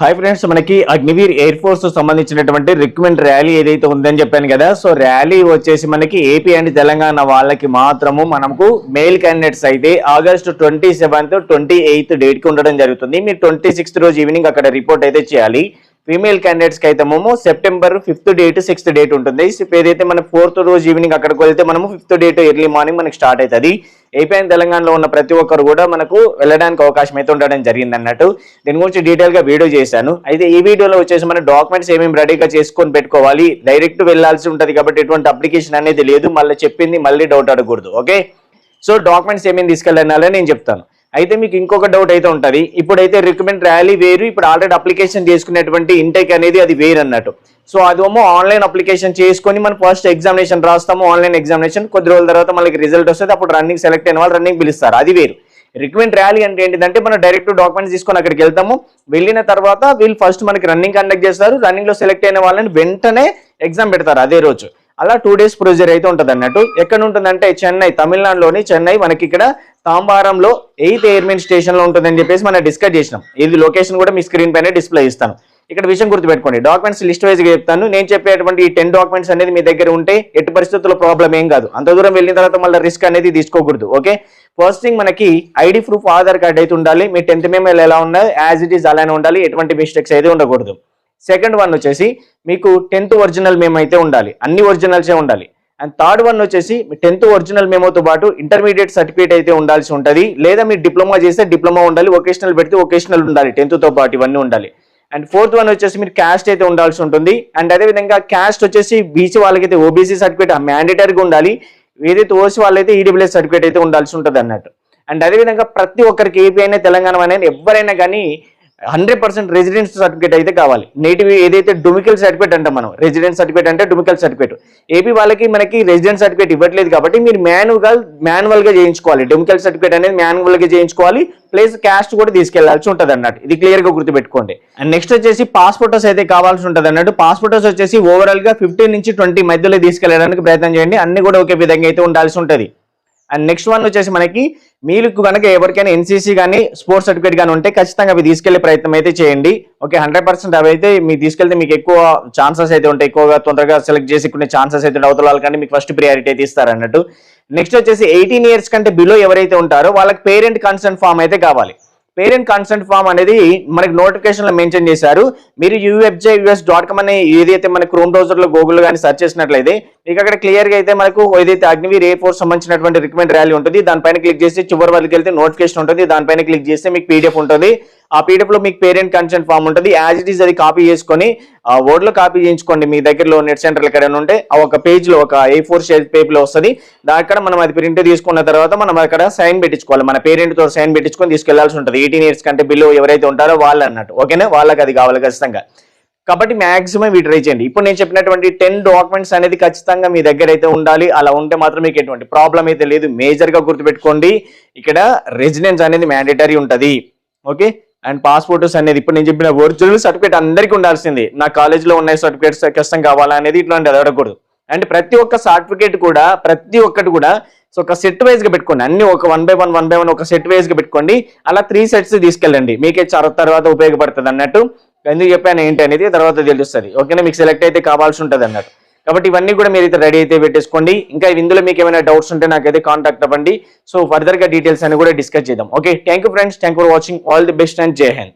Hi friends మనకి Agniveer air force సంబంధించినటువంటి recruitment rally ఏదైతే ఉందని చెప్పాను కదా సో ర్యాలీ వచ్చేసి మనకి ఏపీ అండ్ తెలంగాణ వాళ్ళకి మాత్రము మనకు మెయిల్ క్యాండిడేట్స్ అయితే August twenty seventh twenty eighth డేట్కి ఉండడం జరుగుతుంది. మీరు ట్వంటీ సిక్స్త్ రోజు ఈవినింగ్ అక్కడ రిపోర్ట్ అయితే చేయాలి. ఫీమేల్ క్యాండిడేట్స్కి అయితే మేము September fifth date sixth date ఉంటుంది. సో ఏదైతే మన ఫోర్త్ రోజు ఈవినింగ్ అక్కడికి వెళ్తే మనము ఫిఫ్త్ డేట్ ఎర్లీ మార్నింగ్ మనకి స్టార్ట్ అవుతుంది ఏపీ అండ్ తెలంగాణలో ఉన్న ప్రతి ఒక్కరు కూడా మనకు వెళ్ళడానికి అవకాశం అయితే ఉండడం జరిగింది అన్నట్టు. దీని గురించి డీటెయిల్గా వీడియో చేశాను. అయితే ఈ వీడియోలో వచ్చేసి మన డాక్యుమెంట్స్ ఏమేమి రెడీగా చేసుకొని పెట్టుకోవాలి డైరెక్ట్ వెళ్ళాల్సి ఉంటుంది కాబట్టి ఎటువంటి అప్లికేషన్ అనేది లేదు. మళ్ళీ చెప్పింది మళ్ళీ డౌట్ అడగకూడదు ఓకే సో డాక్యుమెంట్స్ ఏమేమి తీసుకెళ్ళాలని నేను చెప్తాను. అయితే మీకు ఇంకొక డౌట్ అయితే ఉంటుంది. ఇప్పుడైతే రికమెండ్ ర్యాలీ వేరు ఇప్పుడు ఆల్రెడీ అప్లికేషన్ చేసుకునేటువంటి ఇంటెక్ అనేది అది వేరు అన్నట్టు. సో అదేమో ఆన్లైన్ అప్లికేషన్ చేసుకొని మనం ఫస్ట్ ఎగ్జామినేషన్ రాస్తాము ఆన్లైన్ ఎగ్జామినేషన్ కొద్ది రోజుల తర్వాత మనకి రిజల్ట్ వస్తుంది అప్పుడు రన్నింగ్ సెలెక్ట్ అయిన వాళ్ళు రన్నింగ్ పిలుస్తారు. అది వేరు. రిక్వెంట్ ర్యాలీ అంటే ఏంటిదంటే మనం డైరెక్ట్ డాక్యుమెంట్స్ తీసుకొని అక్కడికి వెళ్తాము. వెళ్ళిన తర్వాత వీళ్ళు ఫస్ట్ మనకి రన్నింగ్ కండక్ట్ చేస్తారు. రన్నింగ్లో సెలెక్ట్ అయిన వాళ్ళని వెంటనే ఎగ్జామ్ పెడతారు అదే రోజు. అలా టూ డేస్ ప్రొసీజర్ అయితే ఉంటుంది అన్నట్టు ఎక్కడ ఉంటుందంటే చెన్నై తమిళనాడులోని చెన్నై మనకి ఇక్కడ తాంబారంలో ఎయిత్ ఎయిర్మెన్ స్టేషన్లో ఉంటుందని చెప్పేసి మనం డిస్కస్ చేసినాం. ఇది లొకేషన్ కూడా మీ స్క్రీన్ పైన డిస్ప్లే ఇస్తాను. ఇక్కడ విషయం గుర్తుపెట్టుకోండి. డాక్యుమెంట్స్ లిస్ట్ వైజ్ చెప్తాను. నేను చెప్పేటువంటి ఈ టెన్ డాక్యుమెంట్స్ అనేది మీ దగ్గర ఉంటే ఎట్టి పరిస్థితుల్లో ప్రాబ్లం ఏం కాదు. అంత దూరం వెళ్ళిన తర్వాత మళ్ళీ రిస్క్ అనేది తీసుకోకూడదు. ఓకే? ఫస్ట్ థింగ్ మనకి ఐడి ప్రూఫ్ ఆధార్ కార్డ్ అయితే ఉండాలి. మీ టెన్త్ మెమోలు ఎలా ఉన్నాయి యాజ్ ఇట్ ఈస్ అలానే ఉండాలి. ఎటువంటి మిస్టేక్స్ అయితే ఉండకూడదు. సెకండ్ వన్ వచ్చేసి మీకు టెన్త్ ఒరిజినల్ మేము అయితే ఉండాలి. అన్ని ఒరిజినల్సే ఉండాలి. అండ్ థర్డ్ వన్ వచ్చేసి మీ టెన్త్ ఒరిజినల్ మేమోతో పాటు ఇంటర్మీడియట్ సర్టిఫికేట్ అయితే ఉండాల్సి ఉంటుంది. లేదా మీరు డిప్లొమా చేస్తే డిప్లొమా ఉండాలి వొకేషనల్ పెడితే వొకేషనల్ ఉండాలి టెన్త్తో పాటు ఇవన్నీ ఉండాలి. అండ్ ఫోర్త్ వన్ వచ్చేసి మీరు క్యాస్ట్ అయితే ఉండాల్సి ఉంటుంది. అండ్ అదేవిధంగా క్యాస్ట్ వచ్చేసి బీసీ వాళ్ళకైతే ఓబీసీ సర్టిఫికేట్ మ్యాండేటరీగా ఉండాలి. ఏదైతే ఓసీ వాళ్ళైతే ఈడబ్ల్యూఎస్ సర్టిఫికేట్ అయితే ఉండాల్సి ఉంటుంది అన్నట్టు అండ్ అదేవిధంగా ప్రతి ఒక్కరికి ఏపీ అయినా తెలంగాణ అనేది ఎవరైనా కానీ హండ్రెడ్ పర్సెంట్ రెసిడెన్స్ సర్టిఫికేట్ అయితే కావాలి. నేటివ్ ఏదైతే డొమికల్ సర్టిఫికేట్ అంటే మనం రెసిడెన్స్ సర్టిఫికేట్ అంటే డొమికల్ సర్టిఫికేట్. ఏపీ వాళ్ళకి మనకి రెసిడెన్స్ సర్టిఫికేట్ ఇవ్వట్లేదు కాబట్టి మీరు మాన్యువల్ మాన్యువల్గా చేయించుకోవాలి. డొమికల్ సర్టిఫికేట్ అనేది మాన్యువల్గా చేయించుకోవాలి ప్లస్ క్యాస్ట్ కూడా తీసుకెళ్ళాల్సి ఉంటుంది అన్నట్టు ఇది క్లియర్గా గుర్తుపెట్టుకోండి. అండ్ నెక్స్ట్ వచ్చేసి పాస్పోర్టర్స్ అయితే కావాల్సి ఉంటుంది అన్నట్టు పాస్పోర్టర్స్ వచ్చేసి ఓవరాల్గా ఫిఫ్టీన్ నుంచి ట్వంటీ మధ్యలో తీసుకెళ్ళడానికి ప్రయత్నం చేయండి. అన్ని కూడా ఒకే విధంగా అయితే ఉండాల్సి ఉంటుంది. అండ్ నెక్స్ట్ వన్ వచ్చేసి మనకి మీకు కనుక ఎవరికైనా ఎన్సీసీ కానీ స్పోర్ట్స్ సర్టిఫికేట్ కానీ ఉంటే ఖచ్చితంగా అవి తీసుకెళ్ళే ప్రయత్నం అయితే చేయండి. ఓకే హండ్రెడ్ పర్సెంట్ అవి అయితే మీకు తీసుకెళ్తే మీకు ఎక్కువ ఛాన్సెస్ అయితే ఉంటాయి. ఎక్కువగా తొందరగా సెలెక్ట్ చేసి కొన్ని ఛాన్సెస్ అయితే అవతల వాళ్ళకంటే మీకు ఫస్ట్ ప్రియారిటీ అయితే ఇస్తారు అన్నట్టు. నెక్స్ట్ వచ్చేసి ఎయిటీన్ ఇయర్స్ కంటే బిలో ఎవరైతే ఉంటారో వాళ్ళకి పేరెంట్ కన్సర్న్ ఫామ్ అయితే కావాలి. పేరెంట్ కన్సెంట్ ఫామ్ అనేది మనకి నోటిఫికేషన్లో మెన్షన్ చేశారు. మీరు యూఎఫ్జే యూఎస్ డాట్ కామ్ అనే ఏదైతే మన క్రోమ్ బ్రౌజర్లో గూగుల్ కానీ సెర్చ్ చేసినట్లయితే మీకు అక్కడ క్లియర్గా అయితే మనకు ఏదైతే అగ్నివీర్ ఏ ఫోర్ సంబంధించినటువంటి రికమెండ్ ర్యాలీ ఉంటుంది దానిపైన క్లిక్ చేసి చివరి వరకు వెళ్తే నోటిఫికేషన్ ఉంటుంది దానిపైన క్లిక్ చేస్తే మీకు పీడిఎఫ్ ఉంటుంది. ఆ పీడిఎఫ్లో మీకు పేరెంట్ కన్సెంట్ ఫామ్ ఉంటుంది. యాజ్ ఇట్ ఈస్ అది కాపీ చేసుకొని వర్డ్లో కాపీ చేయించుకోండి. మీ దగ్గరలో నెట్ సెంటర్ ఎక్కడైనా ఉంటే ఆ ఒక పేజ్లో ఒక ఏ ఫోర్ పేపర్లో వస్తుంది. దాక్కడ మనం అది ప్రింట్ తీసుకున్న తర్వాత మనం అక్కడ సైన్ పెట్టించుకోవాలి. మన పేరెంట్తో సైన్ పెట్టించుకొని తీసుకెళ్ళాల్సి ఉంటుంది. ఎయిటీన్ ఇయర్స్ కంటే బిలో ఎవరైతే ఉంటారో వాళ్ళు అన్నట్టు ఓకేనా వాళ్ళకి అది కావాలి ఖచ్చితంగా. కాబట్టి మాక్సిమం ఇవి ట్రై చేయండి. ఇప్పుడు నేను చెప్పినటువంటి టెన్ డాక్యుమెంట్స్ అనేది ఖచ్చితంగా మీ దగ్గర అయితే ఉండాలి. అలా ఉంటే మాత్రం మీకు ఎటువంటి ప్రాబ్లం అయితే లేదు. మేజర్గా గుర్తుపెట్టుకోండి. ఇక్కడ రెసిడెన్స్ అనేది మ్యాండేటరీ ఉంటుంది. ఓకే అండ్ పాస్పోర్ట్స్ అనేది ఇప్పుడు నేను చెప్పిన ఒరిజినల్ సర్టిఫికేట్ అందరికీ ఉండాల్సింది. నా కాలేజీలో ఉన్న సర్టిఫికేట్స్ కష్టం కావాలా అనేది ఇట్లాంటి అడగకూడదు. అండ్ ప్రతి ఒక్క సర్టిఫికేట్ కూడా ప్రతి ఒక్కటి కూడా సో ఒక సెట్ వైజ్గా పెట్టుకోండి. అన్ని ఒక one by one one by one ఒక సెట్ వైజ్గా పెట్టుకోండి. అలా త్రీ సెట్స్ తీసుకెళ్ళండి. మీకే చర- తర్వాత ఉపయోగపడుతుంది అన్నట్టు. ఎందుకు చెప్పాను ఏంటి అనేది తర్వాత తెలుస్తుంది. ఓకేనా? మీకు సెలెక్ట్ అయితే కావాల్సి ఉంటుంది అన్నట్టు. కాబట్టి ఇవన్నీ కూడా మీరు అయితే రెడీ అయితే పెట్టేసుకోండి. ఇంకా ఇందులో మీకు ఏమైనా డౌట్స్ ఉంటే నాకైతే కాంటాక్ట్ అవ్వండి. సో ఫర్దర్గా డీటెయిల్స్ అని కూడా డిస్కస్ చేద్దాం. Okay thank friends thank for watching all the best and జై హింద్